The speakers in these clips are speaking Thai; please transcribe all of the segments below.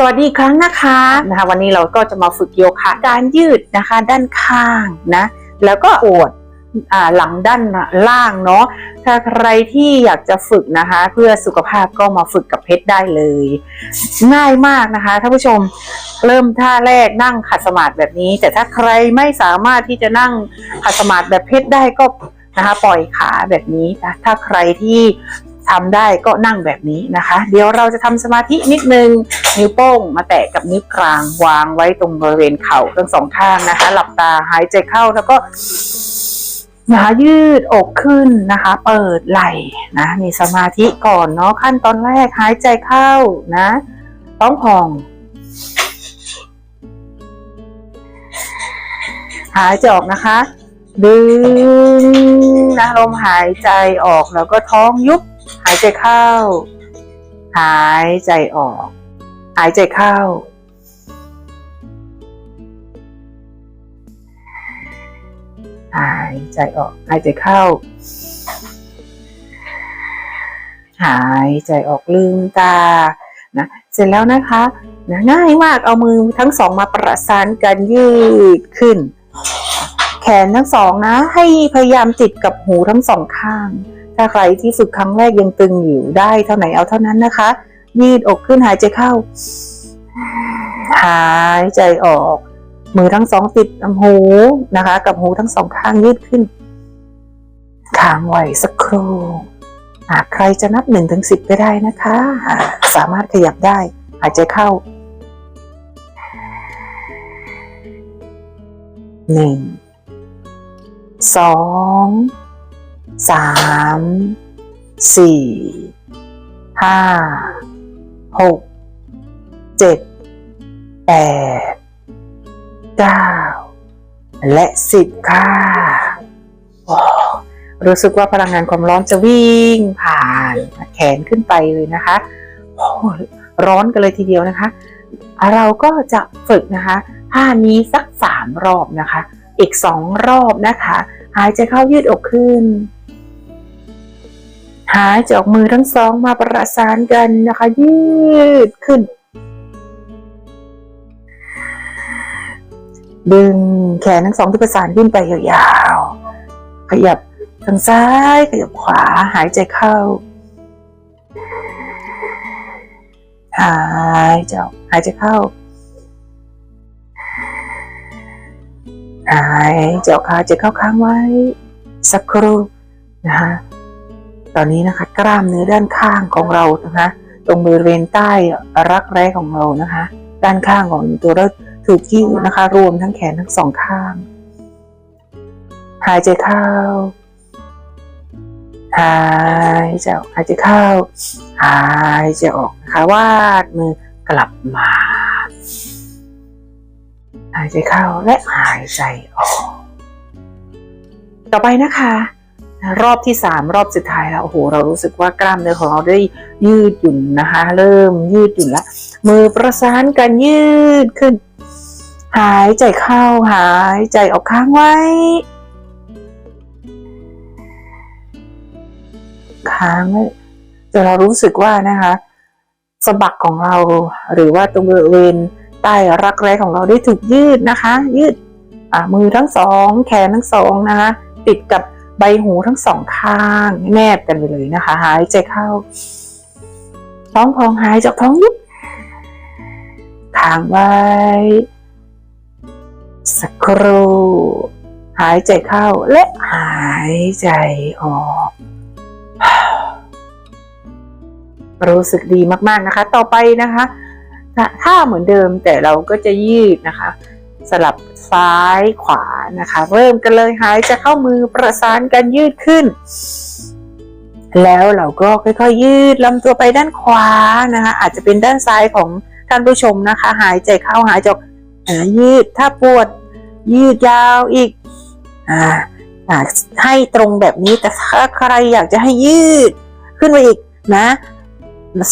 สวัสดีครั้งนะคะนะคะ วันนี้เราก็จะมาฝึกโยคะการยืดนะคะด้านข้างนะแล้วก็ปวดอ่าหลังด้านล่างเนาะถ้าใครที่อยากจะฝึกนะคะ เพื่อสุขภาพก็มาฝึกกับเพชรได้เลย ง่ายมากนะคะท่านผู้ชมเริ่มท่าแรกนั่งขัดสมาธิแบบนี้ แต่ถ้าใครไม่สามารถที่จะนั่งขัดสมาธิแบบเพชรได้ก็นะคะปล่อยขาแบบนี้นะถ้าใครที่ ทำได้ก็นั่งแบบนี้นะคะ เดี๋ยวเราจะทำสมาธินิดนึง นิ้วโป้งมาแตะกับนิ้วกลางวางไว้ตรงบริเวณเข่าทั้งสองข้างนะคะ หลับตาหายใจเข้าแล้วก็นะคะยืดอกขึ้นนะคะ เปิดไหล่นะมีสมาธิก่อนเนาะขั้นตอนแรกหายใจเข้านะต้องพอง หายใจออกนะคะ ดึงนะลมหายใจออกแล้วก็ท้องยุบายใจเข้า หายใจออก หายใจเข้า หายใจออก หายใจเข้า หายใจออกลืมตานะเสร็จแล้วนะคะนะง่ายมากเอามือทั้งสองมาประสานกันยืดขึ้น แขนทั้งสองนะ ให้พยายามติดกับหูทั้งสองข้าง ถ้าใครที่ฝึกครั้งแรกยังตึงอยู่ได้เท่าไหนเอาเท่านั้นนะคะ ยืดอกขึ้นหายใจเข้า หายใจออก มือทั้งสองติดกับหูนะคะ กับหูทั้งสองข้างยืดขึ้นค้างไว้สักครู่หากใครจะนับหนึ่งถึงสิบก็ได้นะคะ สามารถขยับได้ หายใจเข้าหนึ่งสอง สามสี่ห้าหกเจ็ดแปดเก้าและสิบค่ะว้รู้สึกว่าพลังงานความร้อนจะวิ่งผ่านแขนขึ้นไปเลยนะคะโอ้ร้อนกันเลยทีเดียวนะคะ เราก็จะฝึกนะคะท่านี้สักสามรอบนะคะ อีกสองรอบนะคะ หายใจเข้ายืดอกขึ้น หายจออกมือทั้งสองมาประสานกันนะคะ ยืดขึ้น ดึงแขนทั้งสองที่ประสานขึ้นไปยาวๆ ขยับทางซ้ายขยับขวาหายใจเข้า หายใจออกหายใจเข้า หายใจออกหายใจเข้าค้างไว้ สักครู่นะคะ ตอนนี้นะคะ กล้ามเนื้อด้านข้างของเรานะคะ ตรงบริเวณใต้รักแร้ของเรานะคะ ด้านข้างของตัวเราถูกยืดนะคะ รวมทั้งแขนทั้งสองข้าง หายใจเข้า หายใจออกหายใจเข้า หายใจออกนะคะวาดมือกลับมา หายใจเข้าและหายใจออก ต่อไปนะคะ รอบที่สามรอบสุดท้ายแล้วโอ้โหเรารู้สึกว่ากล้ามเนื้อของเราได้ยืดหยุ่นนะคะ เริ่มยืดหยุ่นแล้วมือประสานกันยืดขึ้น หายใจเข้าหายใจออกค้างไว้ ค้างจนเรารู้สึกว่านะคะสะบักของเราหรือว่าตรงบริเวณใต้รักแร้ของเราได้ถูกยืดนะคะ ยืดมือทั้งสอง แขนทั้งสองนะคะ ติดกับ ใบหูทั้งสองข้าง แนบกันไปเลยนะคะ หายใจเข้า ท้องพองหายจากท้องยุบทางไว้ สักครู่หายใจเข้าและหายใจออก รู้สึกดีมากๆนะคะ ต่อไปนะคะถ้าถ้าเหมือนเดิมแต่เราก็จะยืดนะคะ สลับซ้ายขวานะคะ เริ่มกันเลยหายใจเข้ามือประสานกันยืดขึ้น แล้วเราก็ค่อยๆ ยืดลำตัวไปด้านขวานะคะอาจจะเป็นด้านซ้ายของท่านผู้ชมนะคะ หายใจเข้าหายใจอกยืดถ้าปวด ยืดยาวอีกอ่าอ่าให้ตรงแบบนี้แต่ถ้าใครอยากจะให้ยืดขึ้นไปอีกนะ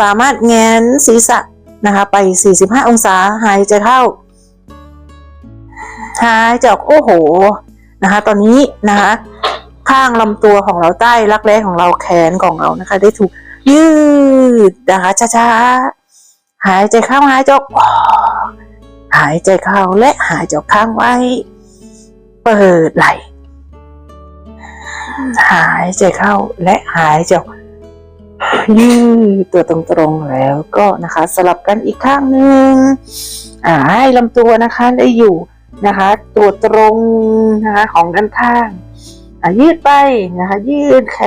สามารถแงนศีรษะนะคะไป 45 องศาหายใจเข้า หายใจออกโอ้โหนะคะ ตอนนี้นะคะ ข้างลำตัวของเราใต้รักแร้ของเราแขนของเรานะคะ ได้ถูกยืดนะคะช้าๆหายใจเข้าหายใจออกหายใจเข้าและหายใจออกค้างไว้ เปิดไหลหายใจเข้าและหายใจออกยืดตัวตรงๆแล้วก็นะคะ สลับกันอีกข้างหนึ่งอ่าให้ลำตัวนะคะได้อยู่ นะคะ ตัวตรงนะคะของด้านข้างยืดไปนะคะ ยืดแข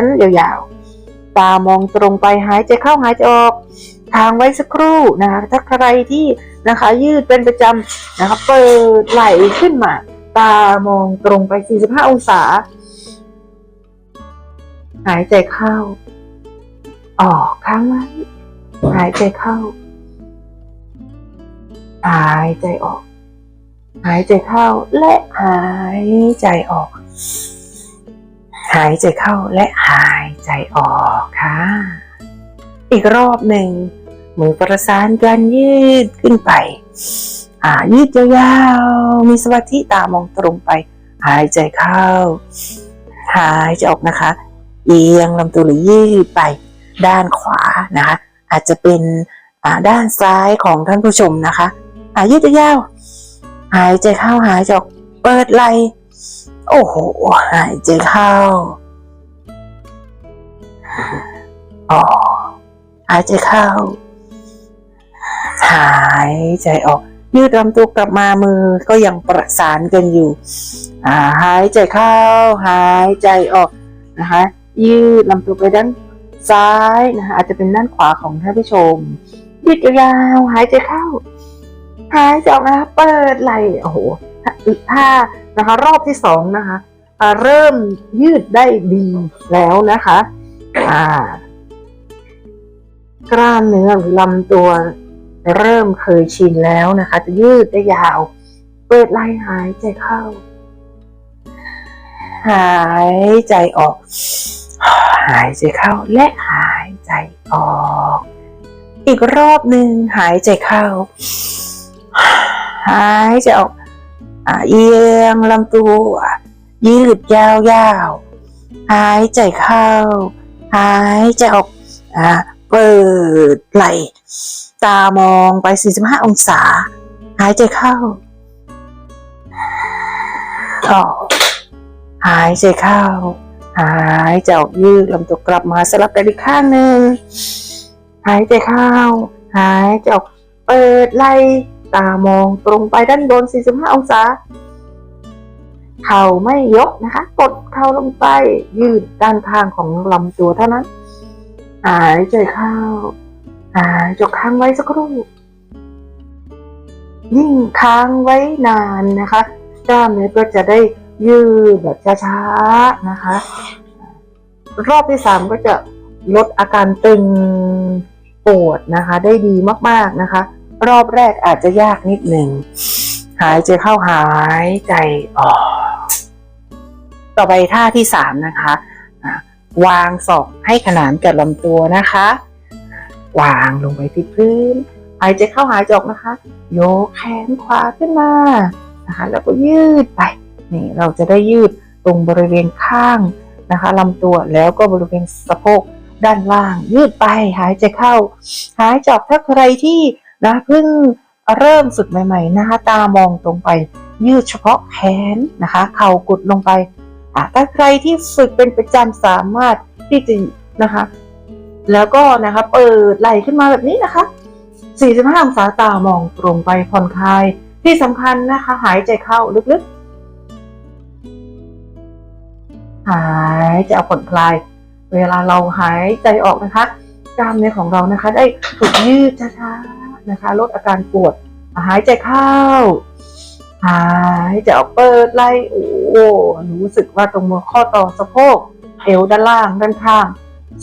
นยาวๆ ตามองตรงไปหายใจเข้าหายใจออกทางไว้สักครู่นะคะถ้าใครที่นะคะยืดเป็นประจำนะคะเปิดไหล่ขึ้นมา ตามองตรงไป 45 องศา หายใจเข้า ออกค้างไว้หายใจเข้า หายใจออก หายใจเข้าและหายใจออก หายใจเข้าและหายใจออกค่ะ อีกรอบหนึ่งมือประสานกันยืดขึ้นไป อ่ายืดยาวๆมีสมาธิตามองตรงไป หายใจเข้า หายใจออกนะคะ เอียงลำตัวหรือยืดไป ด้านขวานะคะ อาจจะเป็นอ่าด้านซ้ายของท่านผู้ชมนะคะ อ่ายืดยาวๆ หายใจเข้าหายใจออกเปิดไหลโอ้โหหายใจเข้าออกหายใจเข้า หายใจออก ยืดลำตัวกลับมามือก็ยังประสานกันอยู่หายใจเข้า หายใจออกนะคะยืดลำตัวไปด้านซ้ายนะคะอาจจะเป็นด้านขวาของท่านผู้ชมยืดยาวหายใจเข้า หายใจออกนะคะเปิดไหล่โอ้โหถ้านะคะ รอบที่สองนะคะเริ่มยืดได้ดีแล้วนะคะอ่ากล้ามเนื้อหรือลำตัว เริ่มเคยชินแล้วนะคะ จะยืดได้ยาว เปิดไหล่หายใจเข้า หายใจออก หายใจเข้าและหายใจออก อีกรอบหนึ่งหายใจเข้า หายใจออกอเอียงลำตัวยืดยาวๆหายใจเข้า หายใจออกอเปิดไหลตามองไป 45 องศา หายใจเข้าออกหายใจเข้า หายใจออกยืดลำตัวกลับมาสลับกันอีกข้างหนึ่งหายใจเข้า หายใจออกเปิดไหล ตามองตรงไปด้านบน 45 องศา เข่าไม่ยกนะคะ กดเข่าลงไป ยืดด้านข้างของลำตัวเท่านั้น หายใจเข้า หายใจค้างไว้สักครู่ ยิ่งค้างไว้นานนะคะ กล้ามเนื้อก็จะได้ยืดแบบช้าๆนะคะ รอบที่สามก็จะลดอาการตึงปวดนะคะ ได้ดีมากๆนะคะ รอบแรกอาจจะยากนิดหนึ่งหายใจเข้าหายใจออกต่อไปท่าที่สามนะคะวางศอกให้ขนานกับลำตัวนะคะ วางลงไปที่พื้น หายใจเข้าหายใจออกนะคะ โยกแขนขวาขึ้นมานะคะแล้วก็ยืดไปนี่เราจะได้ยืดตรงบริเวณข้างนะคะลำตัวแล้วก็บริเวณสะโพกด้านล่าง ยืดไปหายใจเข้า หายใจออกถ้าใครที่ นะเพิ่งเริ่มฝึกใหม่ๆนะคะตามองตรงไปยืดเฉพาะแขนนะคะ เข่ากดลงไปถ้าใครที่ฝึกเป็นประจำสามารถที่จะนะคะ แล้วก็นะคะเปิดไหล่ขึ้นมาแบบนี้นะคะ 45 องศาตามองตรงไปผ่อนคลายที่สำคัญนะคะ หายใจเข้าลึกๆ หายใจเอาผ่อนคลาย เวลาเราหายใจออกนะคะ กล้ามเนื้อของเรานะคะ ได้ถูกยืดช้าๆ นะคะ ลดอาการปวด หายใจเข้า หายใจออกเปิดไล่โอ้รู้สึกว่าตรงมือข้อต่อสะโพกเอวด้านล่างด้านข้าง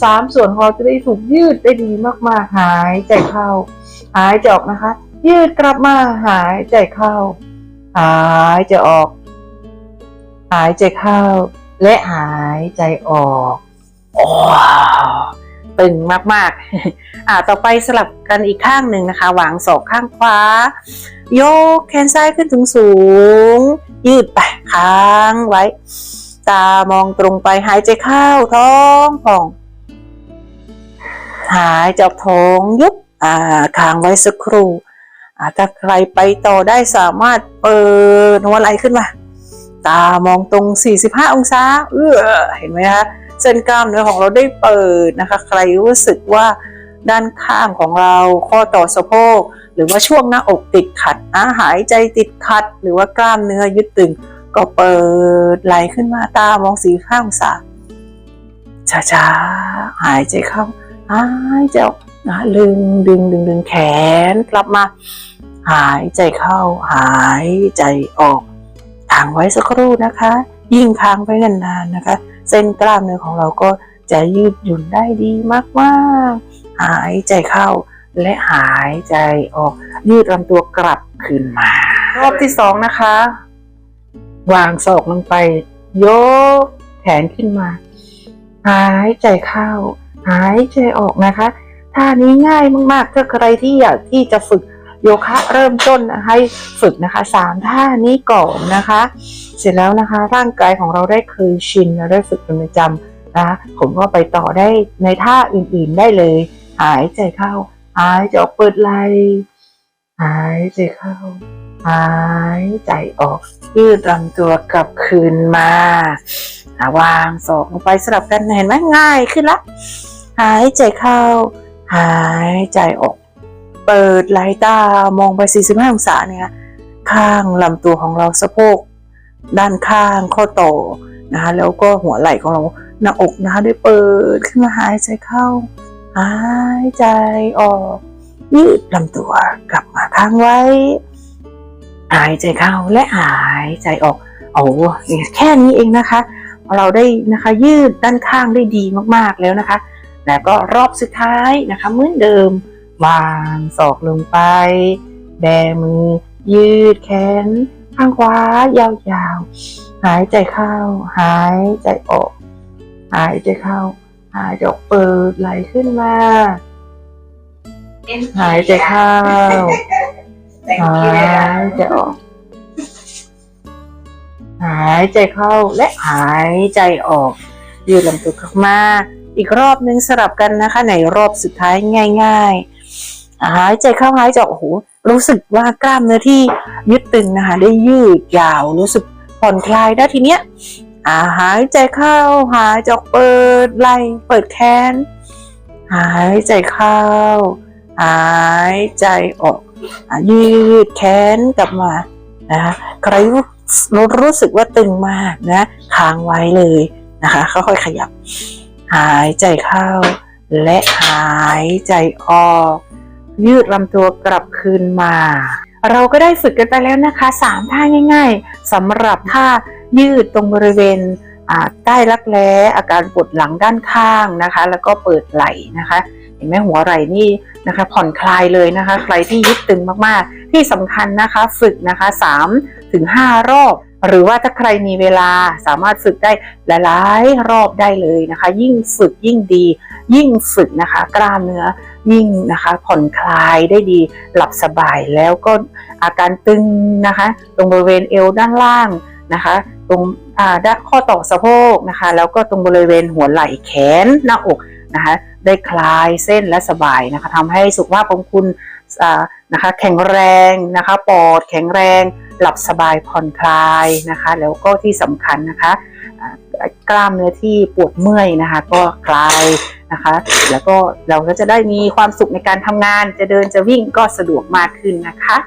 สามส่วนขอจะได้ถูกยืดได้ดีมากๆ หายใจเข้า หายใจออกนะคะ ยืดกลับมาหายใจเข้า หายใจออก หายใจเข้า และหายใจออกว้ ตึงมากๆ อ่าต่อไปสลับกันอีกข้างหนึ่งนะคะวางศอกข้างขวาโยกแขนซ้ายขึ้นถึงสูง ยืดไปค้างไว้ ตามองตรงไปหายใจเข้าท้องผ่อง หายใจออกท้องยุบอ่าค้างไว้สักครู่อ่าถ้าใครไปต่อได้สามารถเปิดหัวไหลขึ้นมาตามองตรง 45 องศา เออเห็นไหมคะ ส้นกล้ามเนื้อของเราได้เปิดนะคะ ใครรู้สึกว่าด้านข้างของเราข้อต่อสะโพกหรือว่าช่วงหน้าอกติดขัดอาหายใจติดขัด หรือว่ากล้ามเนื้อยึดตึง ก็เปิดไหลขึ้นมาตามองสีข้างองศาช้าๆหายใจเข้าหายใจออกนะดึงดึงดึงดึงแขนกลับมา หายใจเข้า หายใจออกค้างไว้สักครู่นะคะ ยิ่งค้างไว้นานๆนะคะ เส้นกล้ามเนื้อของเราก็จะยืดหยุ่นได้ดีมากๆ หายใจเข้าและหายใจออก ยืดลำตัวกลับคืนมา รอบที่สองนะคะ วางศอกลงไป ยกแขนขึ้นมา หายใจเข้า หายใจออกนะคะท่านี้ง่ายมากๆ ถ้าใครที่อยากที่จะฝึก โยคะเริ่มต้นให้ฝึกนะคะสามท่านี้ก่อนนะคะ เสร็จแล้วนะคะร่างกายของเราได้เคยชินและได้ฝึกเป็นประจำนะคะผมก็ไปต่อได้ในท่าอื่นๆได้เลย หายใจเข้า หายใจออกเปิดไหลหายใจเข้า หายใจออก ยืดลำตัวกลับคืนมาวางศอกลงไปสลับกันเห็นไหมง่ายขึ้นละ หายใจเข้า หายใจออก เปิดไหลตามองไป 45 องศาเนี่ยข้างลำตัวของเราสะโพก ด้านข้างข้อต่อนะคะแล้วก็หัวไหล่ของเราหน้าอกนะคะได้เปิดขึ้นมาหายใจเข้า หายใจออก ยืดลำตัวกลับมาค้างไว้ หายใจเข้าและหายใจออกโอ้แค่นี้เองนะคะ เราได้นะคะยืดด้านข้างได้ดีมากๆแล้วนะคะ แล้วก็รอบสุดท้ายนะคะเหมือนเดิม วางศอกลงไป แบมือ ยืดแขน ข้างขวายาวๆ หายใจเข้า หายใจออก หายใจเข้า หายใจออกเปิดไหลขึ้นมา หายใจเข้า หายใจออก หายใจเข้าและหายใจออก ยืดลำตัวขึ้นมาอีกรอบนึงสลับกันนะคะ ในรอบสุดท้ายง่าย ๆ หายใจเข้าหายใจออกโอ้โหรู้สึกว่ากล้ามเนื้อที่ยึดตึงนะคะ ได้ยืดยาวรู้สึกผ่อนคลายได้ทีเนี้ยหายใจเข้าหายใจออกเปิดไหล่เปิดแขนหายใจเข้า หายใจออกยืดแขนกลับมานะคะใครรู้รู้สึกว่าตึงมากนะค้างไว้เลยนะคะค่อยๆขยับ หายใจเข้า และหายใจออก ยืดลำตัวกลับคืนมา เราก็ได้ฝึกกันไปแล้วนะคะสามท่าง่าย ๆสำหรับท่ายืดตรงบริเวณใต้รักแร้อาการปวดหลังด้านข้างนะคะ แล้วก็เปิดไหล่นะคะ เห็นไหมหัวไหล่นี่นะคะ ผ่อนคลายเลยนะคะ ใครที่ยึดตึงมากๆ ที่สำคัญนะคะฝึกนะคะ3ถึง5รอบ หรือว่าถ้าใครมีเวลาสามารถฝึกได้หลายๆรอบได้เลยนะคะ ยิ่งฝึกยิ่งดี ยิ่งฝึกนะคะ กล้ามเนื้อ ยิ่งนะคะ ผ่อนคลายได้ดีหลับสบายแล้วก็อาการตึงนะคะ ตรงบริเวณเอวด้านล่างนะคะ ตรงอ่าด้านข้อต่อสะโพกนะคะ แล้วก็ตรงบริเวณหัวไหล่แขนหน้าอกนะคะ ได้คลายเส้นและสบายนะคะทำให้สุขภาพของคุณอ่านะคะแข็งแรงนะคะปอดแข็งแรง หลับสบายผ่อนคลายนะคะ แล้วก็ที่สำคัญนะคะกล้ามเนื้อที่ปวดเมื่อยนะคะ ก็คลาย นะคะ แล้วก็เราก็จะได้มีความสุขในการทำงาน จะเดินจะวิ่งก็สะดวกมากขึ้นนะคะ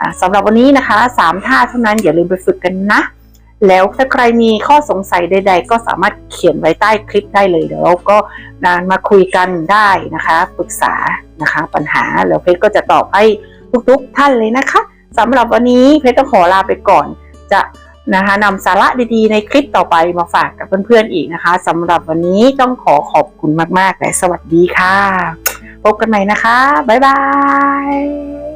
อ่าสำหรับวันนี้นะคะสามท่าเท่านั้นอย่าลืมไปฝึกกันนะ แล้วถ้าใครมีข้อสงสัยใด ๆ ก็สามารถเขียนไว้ใต้คลิปได้เลยเดี๋ยวเราก็มาคุยกันได้นะคะปรึกษานะคะปัญหาแล้วเพชรก็จะตอบให้ทุกๆท่านเลยนะคะสำหรับวันนี้เพชรต้องขอลาไปก่อนจะ นะคะนำสาระดีๆ ในคลิปต่อไปมาฝากกับเพื่อนๆอีกนะคะสำหรับวันนี้ต้องขอขอบคุณมากๆและสวัสดีค่ะ พบกันใหม่นะคะ บ๊ายบาย